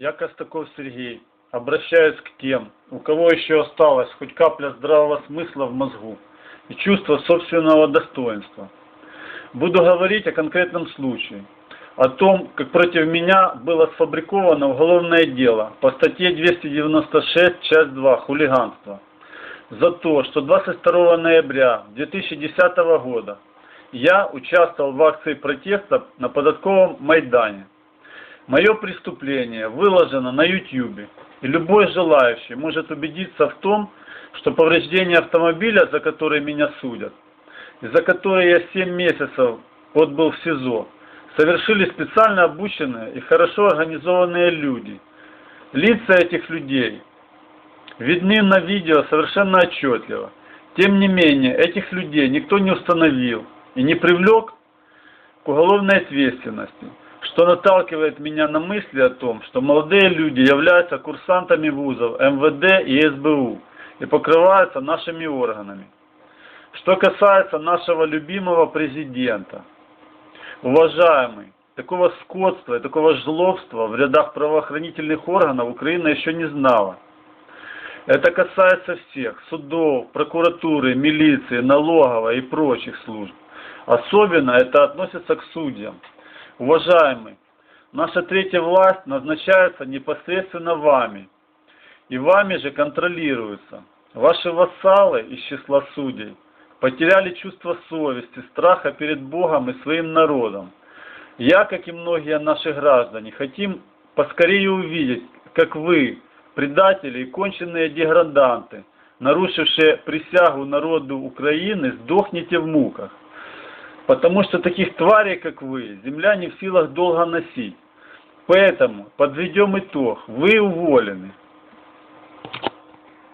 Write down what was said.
Я Костаков Сергей. Обращаюсь к тем, у кого еще осталась хоть капля здравого смысла в мозгу и чувство собственного достоинства. Буду говорить о конкретном случае, о том, как против меня было сфабриковано уголовное дело по статье 296, часть 2, хулиганство, за то, что 22 ноября 2010 года я участвовал в акции протеста на податковом Майдане. Мое преступление выложено на YouTube, и любой желающий может убедиться в том, что повреждение автомобиля, за которые меня судят, и за которые я 7 месяцев отбыл в СИЗО, совершили специально обученные и хорошо организованные люди. Лица этих людей видны на видео совершенно отчетливо. Тем не менее, этих людей никто не установил и не привлек к уголовной ответственности, что наталкивает меня на мысли о том, что молодые люди являются курсантами вузов МВД и СБУ и покрываются нашими органами. Что касается нашего любимого президента, уважаемый, такого скотства и такого жлобства в рядах правоохранительных органов Украина еще не знала. Это касается всех судов, прокуратуры, милиции, налоговой и прочих служб. Особенно это относится к судьям. Уважаемый, наша третья власть назначается непосредственно вами. И вами же контролируется. Ваши вассалы из числа судей потеряли чувство совести, страха перед Богом и своим народом. Я, как и многие наши граждане, хотим поскорее увидеть, как вы, предатели и конченые деграданты, нарушившие присягу народу Украины, сдохнете в муках. Потому что таких тварей, как вы, земля не в силах долго носить. Поэтому подведем итог. Вы уволены.